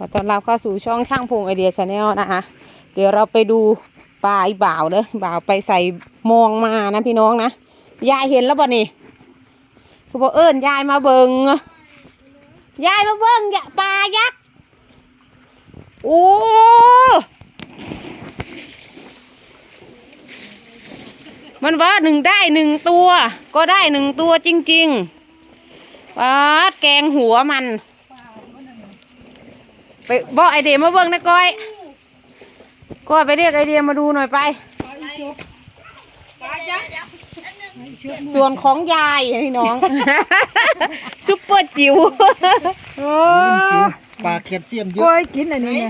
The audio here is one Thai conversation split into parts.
ขอต้อนรับเข้าสู่ช่องช่างพงไอเดียชาแนลนะคะ เดี๋ยวเราไปดูปลาอีบ่าวเด้อบ่าวไปใส่มองมานะพี่น้องนะยายเห็นแล้วบ่นี่คือบอกเอิญยายมาเบิงยายมาเบิงอย่าปลายักษ์โอ้มันว่าหนึ่งได้หนึ่งตัว ก็ได้หนึ่งตัวจริงๆปาดแกงหัวมัน ไปบอกไอเดียมาเบิ่งนะก้อยก้อยไปเรียกไอเดียมาดูหน่อยไปส่วนของยายพี่น้อง ซุปเปอร์จิ๋วโอ้ปลาแคลเซียมเยโอ้อะยกินอันนี้ไง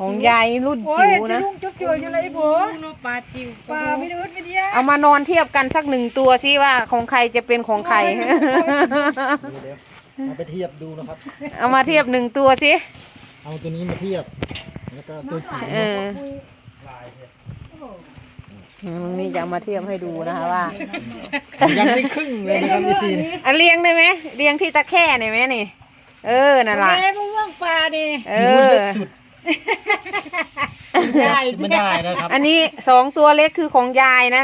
ของยายรุ่นโอ้จิ๋ยวจะนะ ลุงจุกจ่อยอยู่ไรบัวปลาจิ๋วปลาไม่รู้ไม่เดียเอามานอนเทียบกันสักหนึ่งตัวสิว่าของใครจะเป็นของใคร เดี๋ยวเดี๋ยวเอาไปเทียบดูนะครับเอามาเทียบหนึ่งตัวสิ เอาตัวนี้มาเทียบ แล้วก็ตัวจิ๋วเอออืมนี่จะเอามาเทียบให้ดูนะคะว่า ยังไม่ครึ่งเลยนะครับพี่ซีนี่อะเลี้ยงได้ไหมเลี้ยงที่ตะแคร่ได้ไหมนี่ เออนั่นล่ะแม่มึงว่างปลาดิเอจิ๋วอเล็กสุดใหญ่ไม่ได้นะครับอันนี้สองตัวเล็กคือของยายนะ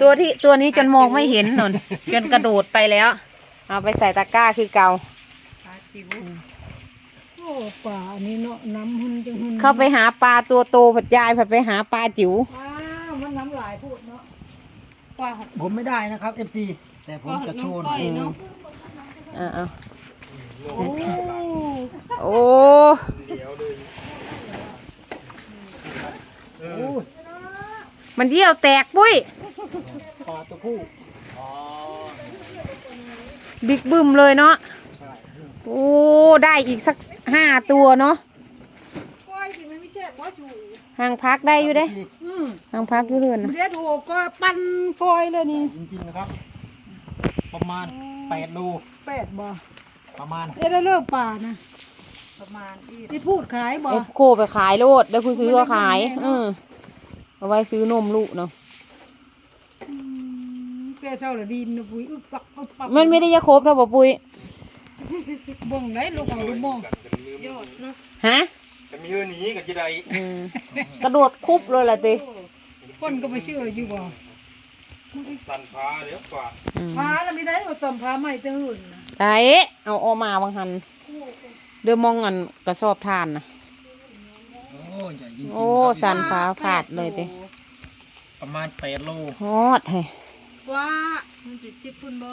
ตัวที่ตัวนี้จนมองไม่เห็นนนจนกระโดดไปแล้ว เอาไปใส่ตะกร้าคือเก่าปลาจิ๋ว โอ้ปลาอันนี้เนาะน้ำหุ่นจังหุ่นเข้าไปหาปลาตัวโตผัดยายผัดไปหาปลาจิ๋วอ้าวมันน้ำลายพูดเนาะปลาผมไม่ได้นะครับ FC แต่ผมจะโชว์หน่อยเนาะอ่าเอาโอ้โอ้โอ้ยมันเยี่ยวแตกปุ้ยปลาตัวผู้บิ๊กบึ้มเลยเนาะโอ้ ได้อีกสัก ห้าตัวเนาะก้อยสิมันไม่ใช่บ่จูห่างพักได้อยู่เด้อืมห่างพักอยู่เฮือนน่ะเดี๋ยวถูกก็ปั่นฟอยเลยนี่จริงๆนะครับ ประมาณ8โลแปดบ่ประมาณเดี๋ยวเราเลิกปลานะประมาณที่พูดขายบ่เอฟโคไปขายโลดได้ผู้ซื้อก็ขายเออเอาไว้ซื้อนมลูกเนาะแกเช่าละดินนะปุ้ยอึกปักอึกปักมันไม่ได้ยาครบเท่าบ่ปุ้ยบ่งได้ลูกของลูกบ่ง ยอดเนาะฮะจะมีเรื่องนี้กับจีไดอืมกระโดดคุบเลยล่ะติคนก็ไม่เชื่ออยู่บ่สันฟ้าเดี๋ยวกว่าอืมพาแล้วไม่ได้เอาต้มพาใหม่ตื่นนะไอ้เอาออกมาบางหันเดือมองอันกระสอบทานนะโอ้ยใหญ่จริงๆโอ้ครับสันฟ้าขาดเลยติประมาณ8โลฮอดเฮ้ว่ามันจะชิบพุ่นบ่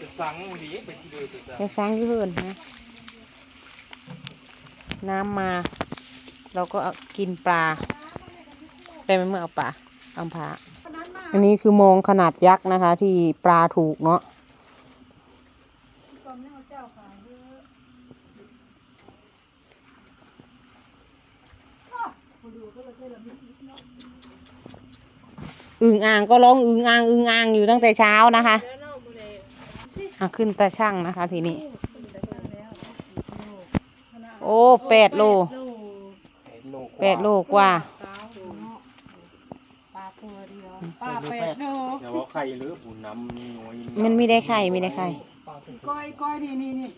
จะสั่งดีไปที่เดิมจะจะสร้างอยืเฮินนะ น้ำมา เราก็เอากินปลา แต่ไม่เมื่อเอาปลาเอาปลาอันนี้คือมองขนาดยักษ์นะคะ ที่ปลาถูกเนาะอึ่งอ่างก็ร้องอึ่งอ่างอึ่งอ่างอยู่ตั้งแต่เช้านะคะ อะขึ้นแต่ช่างนะคะ ทีนี้ โอ้แปดโลแปดโลกว่า ปลาตัวเดียวปลาแปดโลอย่าว่าใครหรือผู้นำมีน้อยมันไม่ได้ไข่ไม่ได้ไข่ก้อยก้อยนี่นี่นี่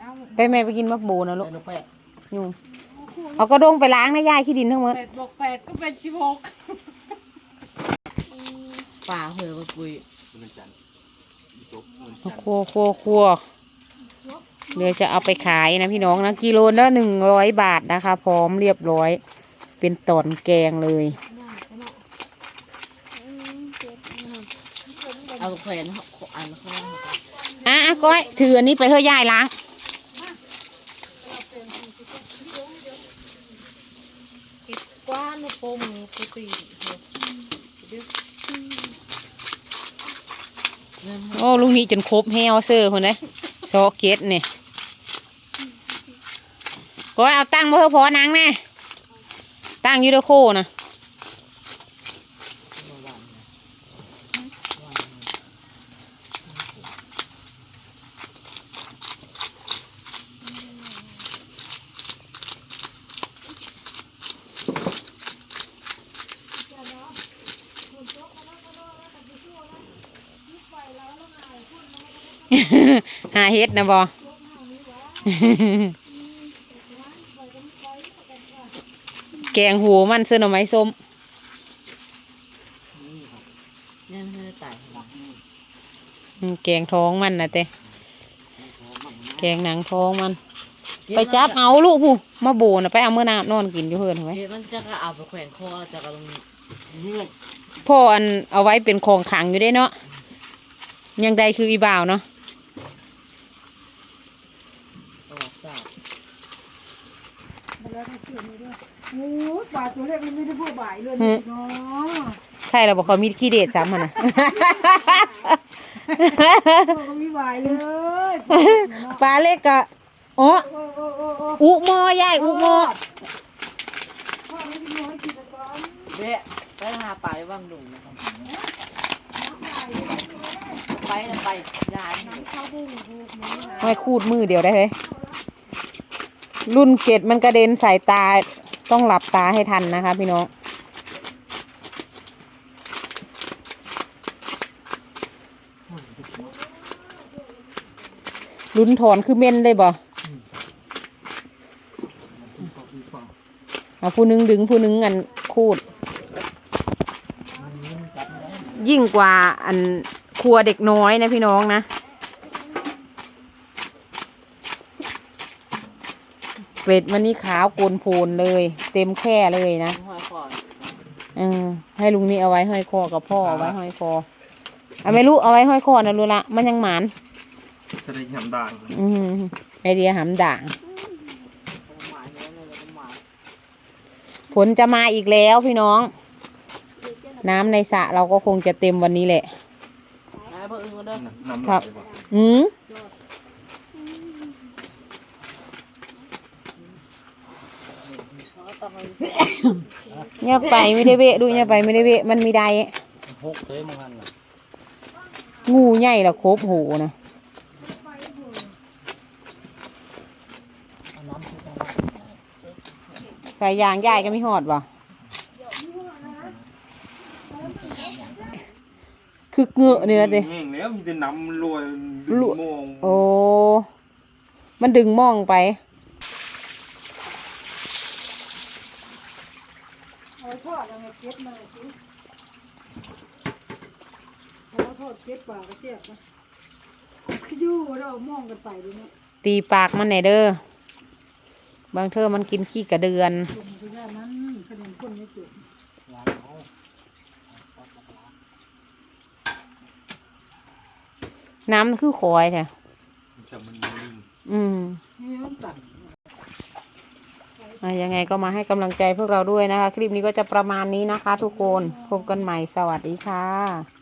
เอาไปแม่ไปกินมักโบนะลูก8โลแปดยุงเอากระดงไปล้างนะยายขี้ดินทั้งหมดแปดบวกแปดก็เป็นสิบหกป่าเหอะปุยมันจันทร์จบมัน คจันทร์รัวครัวครัวเดี๋ยวจะเอาไปขายนะพี่น้องนะกิโลละหนึ่งร้อยบาทนะคะ พร้อมเรียบร้อย เป็นตอนแกงเลย เอาแขวนอันข้างอะอะก้อยถืออันนี้ไปเฮ้ยยายล้างกว้านปมกุฏิ โอ้ลุงนี้จนครบแฮวเซอร์คนนี้โซเกตเนี่ยก็เอาตั้งมาเพื่อพอนางแน่ตั้งยูโดโคนะ หาเฮ็ดนะบอแกงหัวมันเสื้อหน่อไม้ส้มเนี่ยมันจะตายอืมแกงท้องมันนะเต้แกงหนังท้องมัน ไปจับเอาลูกผู้มาโบนะไปเอาเมื่อหนานอนกินอยู่เพื่อนไว้เดี๋ยวมันจะก็เอาไปแขวนคอแล้วจะก็ลงเลือดพ่ออันเอาไว้เป็นของขังอยู่ได้เนาะยังใดคืออีบ่าวเนาะ ออกจาก มาแล้วก็เชื่อไม่ด้วย โอ้ยปลาตัวเล็กมันไม่ได้พวกบ่ายเลยเนาะใช่เราบอกเขามีขี้เดชซ้ำมันนะพวกก็มีบ่ายเลยปลาเล็กกะอ๋อโอ้โอ้โอ้โอ้อุหมอยายอุหมอพ่อไม่ได้น้อยกินตะกอนเบ๊ะไปหาปลาว่างดุงนะครับไปนะไปยานข้าวบุ้งบุ้งนี้นะไม่คูดมือเดียวได้เลยรุ่นเกตมันกระเด็นสายตา ต้องหลับตาให้ทันนะคะพี่น้อง ลุ้นถอนคือเม่นเลยบ่เอาผู้หนึงดึงผู้หนึงอันคูด ยิ่งกว่าอันครัวเด็กน้อยนะพี่น้องนะ เกร็ดวันนี้ขาวโกนโพนเลย เต็มแค่เลยนะห้อยคอเออให้ลุงนี่เอาไว้ห้อยคอกับพ่อเอาไว้ห้อยคอเอาไม่รู้เอาไว้ห้อยคอนะรู้ละมันยังหมานจะได้ยำด่างอืมไอเดียหำด่างหมายแล้วเลยแล้วก็หมายฝนจะมาอีกแล้วพี่น้อง น้ำในสระเราก็คงจะเต็มวันนี้แหละนายเพิ่งมาเด้อน้ำครับลายบ่อืม เขาก็ต้องเนี่ยไปไม่ได้เวะดูเนี่ยไปไม่ได้เวะมันมีใดหกเท่มันน่ะงูใหญ่ละครบโหนะเอาน้ำที่ต้องสายยางใหญ่ก็ไม่หอดว่ะคือเงอะนี่นะเต้เง่งแล้วมันจะน้ำลอยลวโมงโอ้ มันดึงมองไป เอาทอดเอาไงเก็บมาสิเอาทอดเก็บปลากระเจี๊ยบนะอยู่เรามองกันไปดูเนี่ยตีปากมันไหนอยเด้อ บางเทอมันกินขี้กระเดือนกลุ่มพยานั้นขนมข้นไม่จุดล้างเอาน้ำมันคือคอยแท้จะมันลิงอืม นี่มันตัดอะ ยังไงก็มาให้กำลังใจพวกเราด้วยนะคะ คลิปนี้ก็จะประมาณนี้นะคะ ทุกคนพบกันใหม่สวัสดีค่ะ